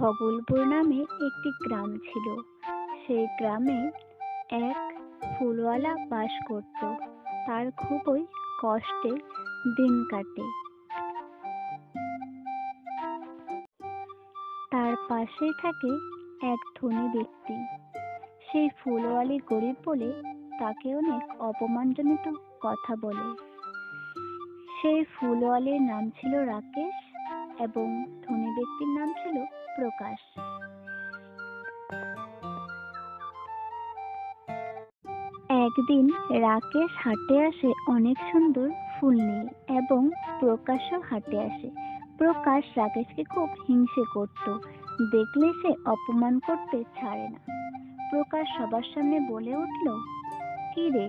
ভগলপুর নামে একটি গ্রাম ছিল। সেই গ্রামে এক ফুলওয়ালা বাস করত। তার খুবই কষ্টে দিন কাটে। তার পাশে থাকে এক ধনী ব্যক্তি। সেই ফুলওয়ালি গরিব বলে তাকে অনেক অপমানজনিত কথা বলে। সেই ফুলওয়ালির নাম ছিল রাকেশ এবং ধনী ব্যক্তির নাম ছিল প্রকাশ। একদিন রাকেশ হাটে আসে, অনেক সুন্দর ফুল নিয়ে এবং প্রকাশও হাটে আসে। প্রকাশ রাকেশকে খুব হিংসে করত, দেখলে সে অপমান করতে ছাড়ে না। প্রকাশ সবার সামনে বলে উঠল, কি রে,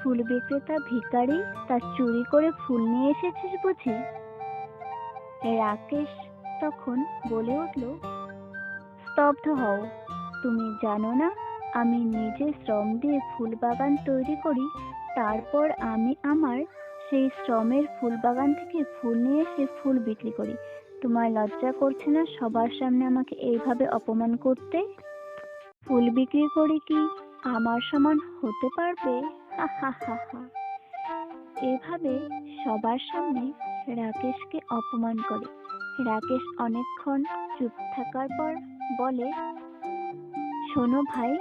ফুল বিক্রেতা ভিখারি তার চুরি করে ফুল নিয়ে এসেছিস বুঝি? রাকেশ তখন বলে উঠল, স্তব্ধ হও। তুমি জানো না, আমি নিজে শ্রম দিয়ে ফুল বাগান তৈরি করি। তারপর আমি আমার সেই শ্রমের ফুল বাগান থেকে ফুল নিয়ে এসে ফুল বিক্রি করি। তোমার লজ্জা করছে না সবার সামনে আমাকে এইভাবে অপমান করতে? ফুল বিক্রি করে কি আমার সমান হতে পারবে? হা হা হা। এভাবে সবার সামনে রাকেশকে অপমান করে। রাকেশ অনেকক্ষণ চুপ থাকার পর বলে, শোনো ভাই,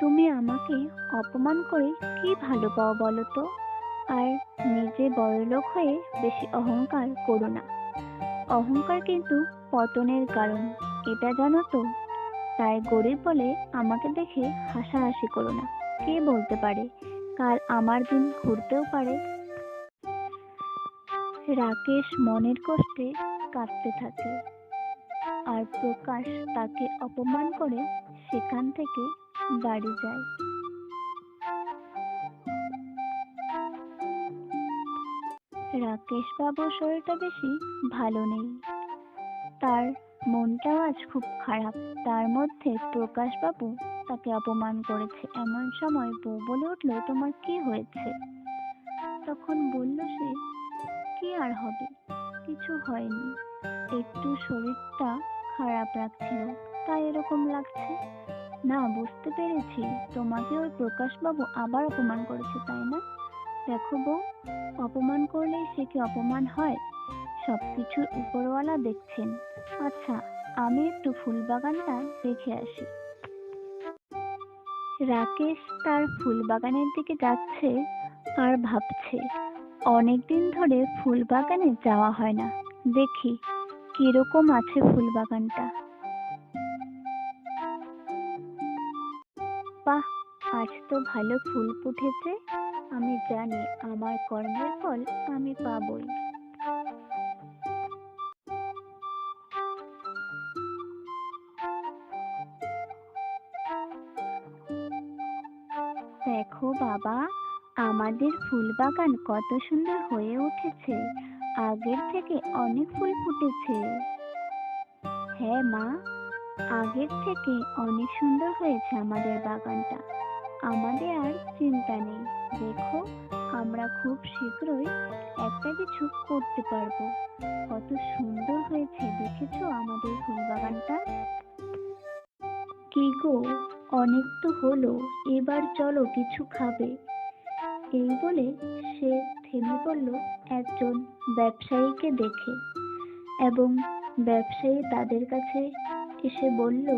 তুমি আমাকে অপমান করে কি ভালো পাও বলো তো? আর নিজে বড়লোক হয়ে বেশি অহংকার করো না। অহংকার কিন্তু পতনের কারণ, এটা জানো তো। তাই গরিব বলে আমাকে দেখে হাসাহাসি করো না। কে বলতে পারে? কাল আমার দিন ঘুরতেও পারে। রাকেশ মনের কষ্টে কাঁদতে থাকে। আর প্রকাশ তাকে অপমান করে সেখান থেকে বাড়ি যায়। রাকেশ বাবুর শরীরটা বেশি ভালো নেই। তার মনটাও আজ খুব খারাপ। তার মধ্যে প্রকাশ বাবু তাকে অপমান করেছে। এমন সময় বউ বলে উঠল, তোমার কি হয়েছে? তখন বলল সে, কি আর হবে? কিছু হয়নি। একটু শরীরটা খারাপ লাগছিল, তাই এরকম লাগছে। না, বুঝতে পেরেছি। তোমাকে ওই প্রকাশবাবু আবার অপমান করেছে, তাই না? দেখো বউ, অপমান করলেই সে কি অপমান হয়? সবকিছুর উপরওয়ালা দেখছেন। আচ্ছা আমি একটু ফুল বাগানটা দেখে আসি। রাকেশ তার ফুল বাগানের দিকে যাচ্ছে আর ভাবছে। অনেকদিন ধরে ফুল বাগানে যাওয়া হয় না। দেখি কীরকম আছে ফুল বাগানটা বাহ, আজ তো ভালো ফুল ফুটেছে। আমি জানি আমার কর্মের ফল আমি পাবই। দেখো বাবা আমাদের ফুল বাগান কত সুন্দর হয়ে উঠেছে। আগের থেকে অনেক ফুল ফুটেছে। হ্যাঁ মা, আগের থেকে অনেক সুন্দর হয়েছে আমাদের বাগানটা। আমাদের আর চিন্তা নেই। দেখো, আমরা খুব শীঘ্রই একটা কিছু করতে পারব। কত সুন্দর হয়েছে, দেখেছ আমাদের ফুল বাগানটা কি গো, অনেক তো হলো, এবার চলো কিছু খাবে। এই বলে সে থেমে পড়ল একজন ব্যবসায়ীকে দেখে এবং ব্যবসায়ী তাদের কাছে এসে বলল,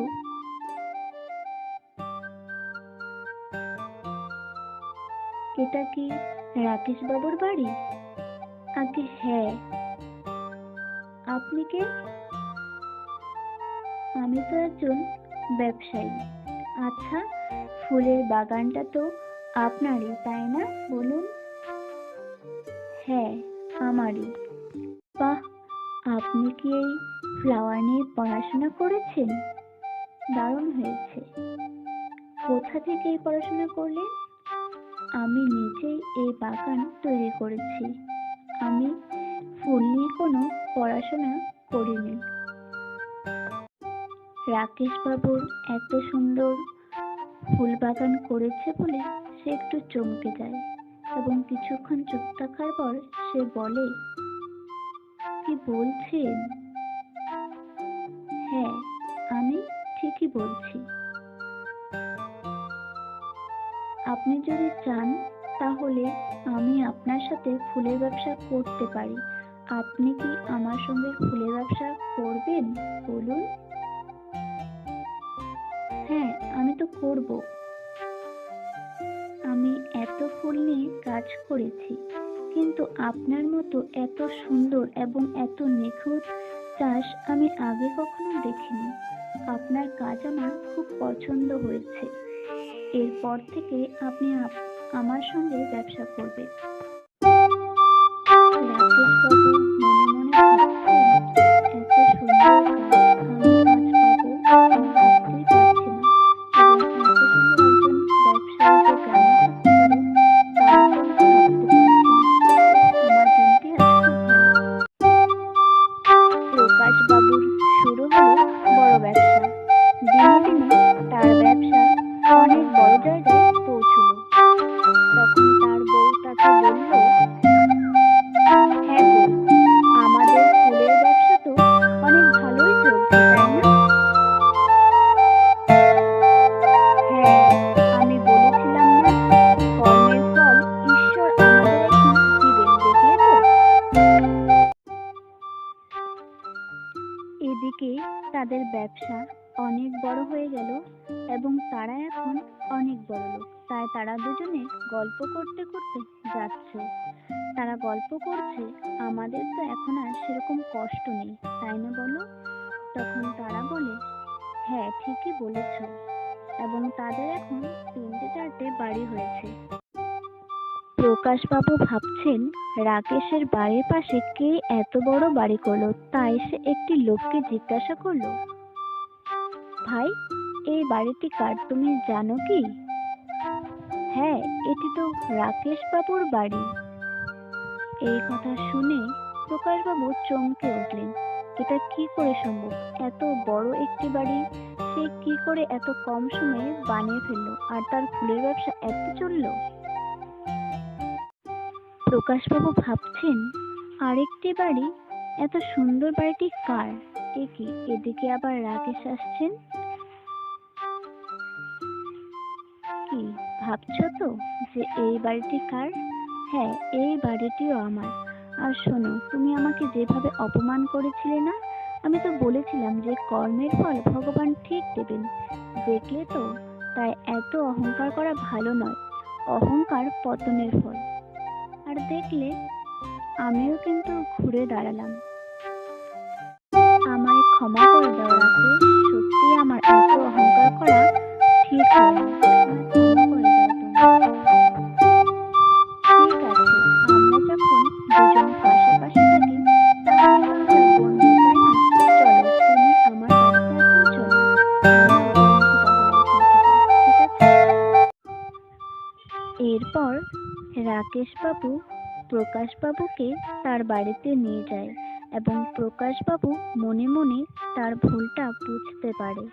এটা কি রাকেশ বাবুর বাড়ি? আগে হ্যাঁ। আপনি কে? আমি তো একজন ব্যবসায়ী। আচ্ছা ফুলের বাগানটা তো আপনারই, তাই না? বলুন। হ্যাঁ আমারই। বাহ, আপনি কি এই ফ্লাওয়ার নিয়ে পড়াশোনা করেছেন? দারুণ হয়েছে। কোথা থেকে এই পড়াশোনা করলেন? আমি নিজেই এই বাগান তৈরি করেছি। আমি ফুল নিয়ে কোনো পড়াশোনা করিনি। রাকেশ বাবুর এত সুন্দর ফুল বাগান করেছে বলে সে একটু চমকে যায় এবং কিছুক্ষণ চুপ থাকার পর সে বলে, কি বলছেন হ্যাঁ আমি ঠিকই বলছি। আপনি যদি চান, তাহলে আমি আপনার সাথে ফুলের ব্যবসা করতে পারি। আপনি কি আমার সঙ্গে ফুলের ব্যবসা করবেন? বলুন। হ্যাঁ আমি তো করব। কাজ করেছি। কিন্তু আপনার মতো এত সুন্দর এবং এত নিখুঁত চাষ আমি আগে কখনো দেখিনি। আপনার কাজ আমার খুব পছন্দ হয়েছে। এরপর থেকে আপনি আপ- আমার সঙ্গে ব্যবসা করবেন। তাদের ব্যবসা অনেক বড় হয়ে গেল এবং তারা এখন অনেক বড় লোক। তাই তারা দুজনে গল্প করতে করতে যাচ্ছে। তারা গল্প করছে, আমাদের তো এখন আর সেরকম কষ্ট নেই, তাই না বলো? তখন তারা বলে হ্যাঁ ঠিকই বলেছ। এবং তাদের এখন তিনটে চারটে বাড়ি হয়েছে। প্রকাশবাবু ভাবছেন, রাকেশের বাড়ির পাশে কে এত বড় বাড়ি করল, তাই সে একটি লোককে জিজ্ঞাসা করল। ভাই, এই বাড়িটি কার, তুমি জানো কি? হ্যাঁ এটি তো রাকেশ বাবুর বাড়ি। এই কথা শুনে প্রকাশবাবু চমকে উঠলেন। এটা কি করে সম্ভব? এত বড় একটি বাড়ি, সে কি করে এত কম সময়ে বানিয়ে ফেলল? আর তার ফুলের ব্যবসা এত চলল? প্রকাশবাবু ভাবছেন, আরেকটি বাড়ি? এত সুন্দর বাড়িটি কার? এ কি, এদিকে আবার রাকেশ আসছেন? কি, ভাবছ তো যে এই বাড়িটি কার? হ্যাঁ এই বাড়িটিও আমার। আর শোনো, তুমি আমাকে যেভাবে অপমান করেছিলে না, আমি তো বলেছিলাম যে কর্মের ফল ভগবান ঠিক দেবেন। দেখলে তো, তাই এত অহংকার করা ভালো নয়। অহংকার পতনের ফল। আর দেখলে আমিও কিন্তু ঘুরে দাঁড়ালাম। আমায় ক্ষমা করে দাও রাকেশ সত্যি আমার এত অহংকার করা ঠিক এরপর রাকেশবাবু প্রকাশবাবুকে তার বাড়িতে নিয়ে যায় এবং প্রকাশবাবু মনে মনে তার ভুলটা বুঝতে পারে।